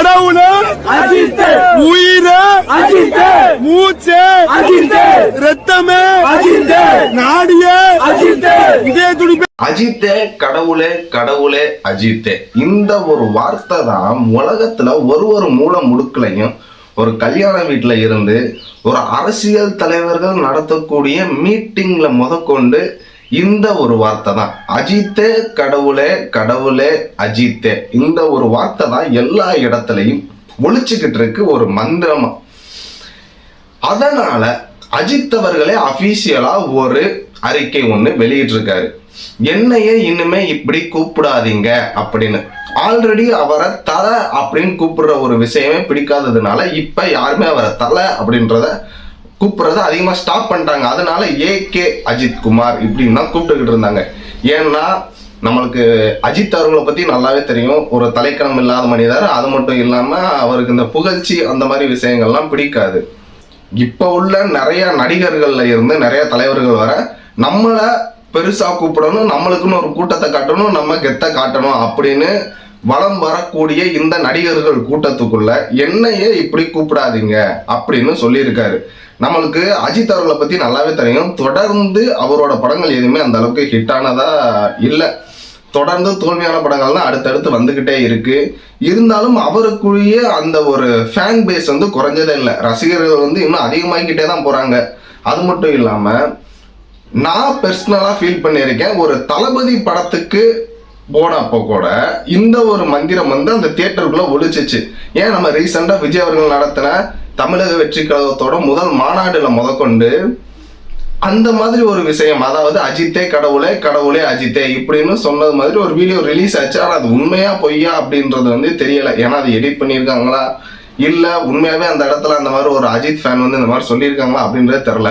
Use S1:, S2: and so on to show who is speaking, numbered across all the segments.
S1: கடவுளே
S2: அஜித்
S1: உயிரே
S2: அஜித்
S1: மூச்சே
S2: அஜித்
S1: ரத்தமே
S2: அஜித்
S1: நாடியே
S2: அஜித்
S1: இதே துடிப்பே.
S3: அஜித்தே கடவுளே கடவுளே அஜித்தே. இந்த ஒரு வார்த்தை தான் உலகத்துல ஒரு ஒரு மூல முடுக்கலையும் ஒரு கல்யாண வீட்டுல இருந்து ஒரு அரசியல் தலைவர்கள் நடத்தக்கூடிய மீட்டிங்ல முதற்கொண்டு இந்த ஒரு வார்த்தை தான். அஜித்தே கடவுளே கடவுளே அஜித்தே. இந்த ஒரு வார்த்தை தான் எல்லா இடத்துலையும் ஒழிச்சுக்கிட்டு இருக்கு ஒரு மந்திரமா. அதனால அஜித் அவர்களே அபிஷியலா ஒரு அறிக்கை ஒன்று வெளியிட்டிருக்காரு. என்னையே இன்னுமே இப்படி கூப்பிடாதீங்க அப்படின்னு. ஆல்ரெடி அவரை தலை அப்படின்னு கூப்பிடுற ஒரு விஷயமே பிடிக்காததுனால இப்ப யாருமே அவரை தலை அப்படின்றத கூப்பிட்றத அதிகமாக ஸ்டாப் பண்ணிட்டாங்க. அதனால ஏகே அஜித் குமார் இப்படின்னு தான் கூப்பிட்டுக்கிட்டு இருந்தாங்க. ஏன்னா நம்மளுக்கு அஜித் அவர்களை பற்றி நல்லாவே தெரியும். ஒரு தலைக்கணம் இல்லாத மனிதர். அது மட்டும் இல்லாமல் அவருக்கு இந்த புகழ்ச்சி அந்த மாதிரி விஷயங்கள்லாம் பிடிக்காது. இப்போ உள்ள நிறைய நடிகர்களில் இருந்து நிறைய தலைவர்கள் வர நம்மளை பெருசாக கூப்பிடணும் நம்மளுக்குன்னு ஒரு கூட்டத்தை காட்டணும் நம்ம கெத்த காட்டணும் அப்படின்னு வலம் வரக்கூடிய இந்த நடிகர்கள் கூட்டத்துக்குள்ள என்னையே இப்படி கூப்பிடாதீங்க அப்படின்னு சொல்லியிருக்காரு. நம்மளுக்கு அஜித் அவர்களை பத்தி நல்லாவே தெரியும். தொடர்ந்து அவரோட படங்கள் எதுவுமே அந்த அளவுக்கு ஹிட் ஆனதா இல்லை. தொடர்ந்து தோல்வியான படங்கள் தான் அடுத்தடுத்து வந்துகிட்டே இருக்கு. இருந்தாலும் அவருக்குரிய அந்த ஒரு ஃபேன் பேஸ் வந்து குறைஞ்சதே இல்லை. ரசிகர்கள் வந்து இன்னும் அதிகமாகிக்கிட்டே தான் போறாங்க. அது மட்டும் இல்லாம நான் பர்சனலா ஃபீல் பண்ணியிருக்கேன். ஒரு தளபதி படத்துக்கு போனப்போ கூட. இந்த ஒரு மந்திரம் வந்து அந்த தியேட்டருக்குள்ள ஒழிச்சிச்சு. ஏன் நம்ம ரீசெண்டா விஜய் அவர்கள் நடத்தின தமிழக வெற்றி கழகத்தோட முதல் மாநாடுல முதற்கொண்டு அந்த மாதிரி ஒரு விஷயம் அதாவது அஜித்தே கடவுளே கடவுளே அஜித்தே இப்படின்னு சொன்னது மாதிரி ஒரு வீடியோ ரிலீஸ் ஆச்சு. ஆனால் அது உண்மையா பொய்யா அப்படின்றது வந்து தெரியல. ஏன்னா அது எடிட் பண்ணியிருக்காங்களா? இல்ல உண்மையாவே அந்த இடத்துல அந்த மாதிரி ஒரு அஜித் ஃபேன் வந்து இந்த மாதிரி சொல்லியிருக்காங்களா அப்படின்றது தெரில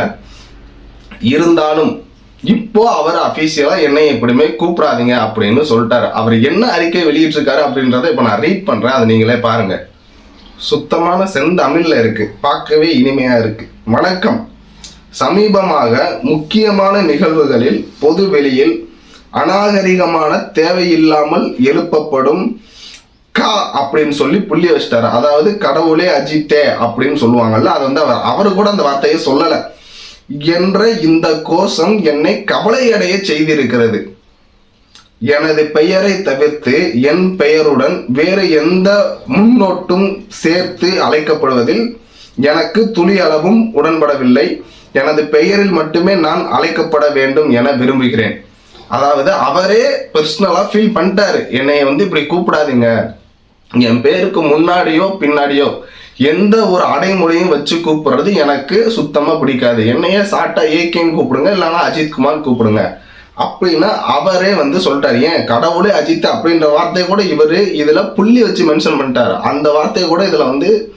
S3: இருந்தாலும் இப்போ அவர் அபிஷியலா என்னை எப்படியுமே கூப்பிடாதீங்க அப்படின்னு சொல்லிட்டாரு. அவர் என்ன அறிக்கை வெளியிட்டிருக்காரு அப்படின்றத இப்போ நான் ரீட் பண்றேன். அதை நீங்களே பாருங்க. சுத்தமான செந்தமிழ்ல இருக்கு. பார்க்கவே இனிமையா இருக்கு. வணக்கம். சமீபமாக முக்கியமான நிகழ்வுகளில் பொது வெளியில் அநாகரிகமான தேவையில்லாமல் எழுப்பப்படும் கா அப்படின்னு சொல்லி புள்ளி வச்சிட்டாரு. அதாவது கடவுளே அஜித்தே அப்படின்னு சொல்லுவாங்கல்ல அது வந்து அவர் அவரு கூட அந்த வார்த்தையை சொல்லலை. என்ற இந்த கோஷம் என்னை கவலையடைய செய்திருக்கிறது. எனது பெயரை தவிர்த்து என் பெயருடன் வேறு எந்த முன்னோட்டும் சேர்த்து அழைக்கப்படுவதில் எனக்கு துளி அளவும் உடன்படவில்லை. எனது பெயரில் மட்டுமே நான் அழைக்கப்பட வேண்டும் என விரும்புகிறேன். அதாவது அவரே பர்சனலாக ஃபீல் பண்ணிட்டாரு. என்னை வந்து இப்படி கூப்பிடாதீங்க. என் பேருக்கு முன்னாடியோ பின்னாடியோ எந்த ஒரு அடைமொழியும் வச்சு கூப்பிடுறது எனக்கு சுத்தமா பிடிக்காது. என்னையே சாட்டா ஏகேன்னு கூப்பிடுங்க இல்லைன்னா அஜித் குமார் கூப்பிடுங்க. அப்படின்னா அவரே வந்து சொல்லிட்டாரு. ஏன்? கடவுளே அஜித் அப்படின்ற வார்த்தையை கூட இவர் இதுல புள்ளி வச்சு மென்ஷன் பண்ணிட்டாரு. அந்த வார்த்தையை கூட இதுல வந்து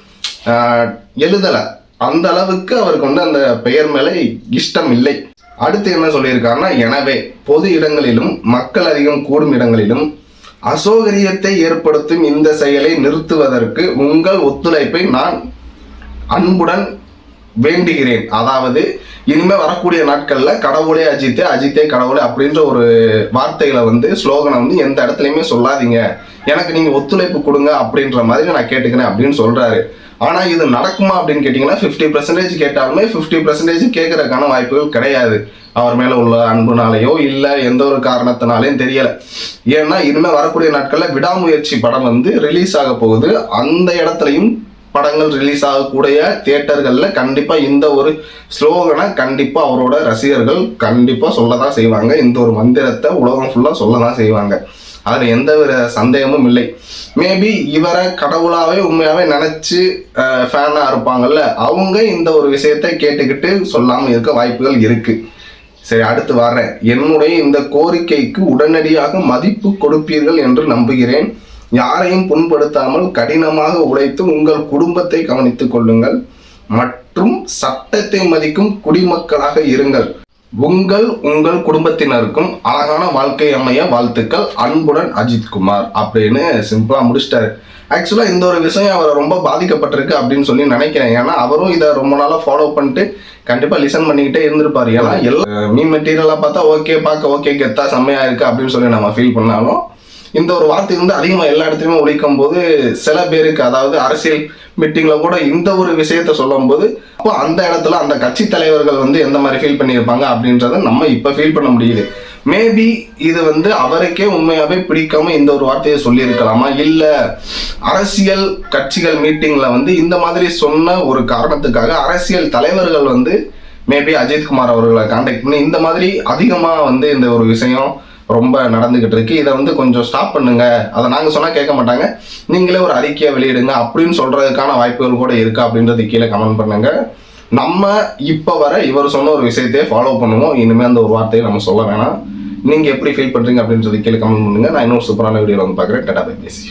S3: எழுதலை. அந்த அளவுக்கு அவருக்கு வந்து அந்த பெயர் மேலே இஷ்டம் இல்லை. அடுத்து என்ன சொல்லியிருக்காருன்னா எனவே பொது இடங்களிலும் மக்கள் அதிகம் கூடும் இடங்களிலும் அசௌகரியத்தை ஏற்படுத்தும் இந்த செயலை நிறுத்துவதற்கு உங்கள் ஒத்துழைப்பை நான் அன்புடன் வேண்டுகிறேன். அதாவது இனிமே வரக்கூடிய நாட்கள்ல கடவுளே அஜித்தே அஜித்தே கடவுளே அப்படின்ற ஒரு வார்த்தைகளை வந்து ஸ்லோகனை வந்து எந்த இடத்துலயுமே சொல்லாதீங்க. எனக்கு நீங்க ஒத்துழைப்பு கொடுங்க அப்படின்ற மாதிரி நான் கேட்டுக்கிறேன் அப்படின்னு சொல்றாரு. ஆனா இது நடக்குமா அப்படின்னு கேட்டீங்கன்னா 50% பர்சன்டேஜ் கேட்டாலுமே 50% பர்சன்டேஜ் கேட்கறதுக்கான வாய்ப்புகள் கிடையாது. அவர் மேல உள்ள அன்புனாலேயோ இல்ல எந்த ஒரு காரணத்தினாலையும் தெரியல. ஏன்னா இனிமே வரக்கூடிய நாட்கள்ல விடாமுயற்சி படம் வந்து ரிலீஸ் ஆக போகுது. அந்த இடத்துலையும் படங்கள் ரிலீஸ் ஆகக்கூடிய தியேட்டர்களில் கண்டிப்பாக இந்த ஒரு ஸ்லோகனை கண்டிப்பாக அவரோட ரசிகர்கள் கண்டிப்பாக சொல்ல தான் செய்வாங்க. இந்த ஒரு மந்திரத்தை உலகம் ஃபுல்லாக சொல்ல தான் செய்வாங்க. அதில் எந்த ஒரு சந்தேகமும் இல்லை. மேபி இவரை கடவுளாகவே உண்மையாகவே நினச்சி ஃபேனாக இருப்பாங்கல்ல அவங்க இந்த ஒரு விஷயத்தை கேட்டுக்கிட்டு சொல்லாமல் இருக்க வாய்ப்புகள் இருக்குது சரி அடுத்து வர்றேன். என்னுடைய இந்த கோரிக்கைக்கு உடனடியாக மதிப்பு கொடுப்பீர்கள் என்று நம்புகிறேன். யாரையும் புண்படுத்தாமல் கடினமாக உழைத்து உங்கள் குடும்பத்தை கவனித்துக் கொள்ளுங்கள். மற்றும் சட்டத்தை மதிக்கும் குடிமக்களாக இருங்கள். உங்கள் உங்கள் குடும்பத்தினருக்கும் அழகான வாழ்க்கை அமைய வாழ்த்துக்கள். அன்புடன் அஜித் குமார் அப்படின்னு சிம்பிளாக முடிச்சிட்டாரு. ஆக்சுவலாக இந்த ஒரு விஷயம் அவர் ரொம்ப பாதிக்கப்பட்டிருக்கு அப்படின்னு சொல்லி நினைக்கிறேன். ஏன்னா அவரும் இதை ரொம்ப நாளாக ஃபாலோ பண்ணிட்டு கண்டிப்பாக லிசன் பண்ணிக்கிட்டே இருந்திருப்பார். ஏன்னா எல்லா மீன் மெட்டீரியலாக பார்த்தா ஓகே பார்க்க ஓகே கெத்தா செம்மையாக இருக்கு அப்படின்னு சொல்லி நம்ம ஃபீல் பண்ணாலும் இந்த ஒரு வார்த்தை வந்து அதிகமாக எல்லா இடத்துலையுமே ஒழிக்கும் போது சில பேருக்கு அதாவது அரசியல் மீட்டிங்கில் கூட இந்த ஒரு விஷயத்த சொல்லும் போது அப்போ அந்த இடத்துல அந்த கட்சி தலைவர்கள் வந்து எந்த மாதிரி ஃபீல் பண்ணியிருப்பாங்க அப்படின்றத நம்ம இப்போ ஃபீல் பண்ண முடியுது. மேபி இது வந்து அவருக்கே உண்மையாகவே பிடிக்காம இந்த ஒரு வார்த்தையை சொல்லியிருக்கலாமா? இல்லை அரசியல் கட்சிகள் மீட்டிங்கில் வந்து இந்த மாதிரி சொன்ன ஒரு காரணத்துக்காக அரசியல் தலைவர்கள் வந்து மேபி அஜித்குமார் அவர்களை காண்டாக்ட் பண்ணி இந்த மாதிரி அதிகமாக வந்து இந்த ஒரு விஷயம் ரொம்ப நடந்துகிட்டு இருக்கு. இதை வந்து கொஞ்சம் ஸ்டாப் பண்ணுங்க. அதை நாங்கள் சொன்னால் கேட்க மாட்டாங்க. நீங்களே ஒரு அறிக்கையை வெளியிடுங்க. அப்படின்னு சொல்றதுக்கான வாய்ப்புகள் கூட இருக்கா அப்படின்றது கீழே கமெண்ட் பண்ணுங்க. நம்ம இப்போ வர இவர் சொன்ன ஒரு விஷயத்தையே ஃபாலோ பண்ணுவோம். இனிமேல் அந்த ஒரு வார்த்தையை நம்ம சொல்ல வேணாம். நீங்கள் எப்படி ஃபீல் பண்ணுறீங்க அப்படின்றது கீழே கமெண்ட் பண்ணுங்க. நான் இன்னொரு சூப்பரான வீடியோவில் வந்து பார்க்குறேன். டேட்டா பை பேசி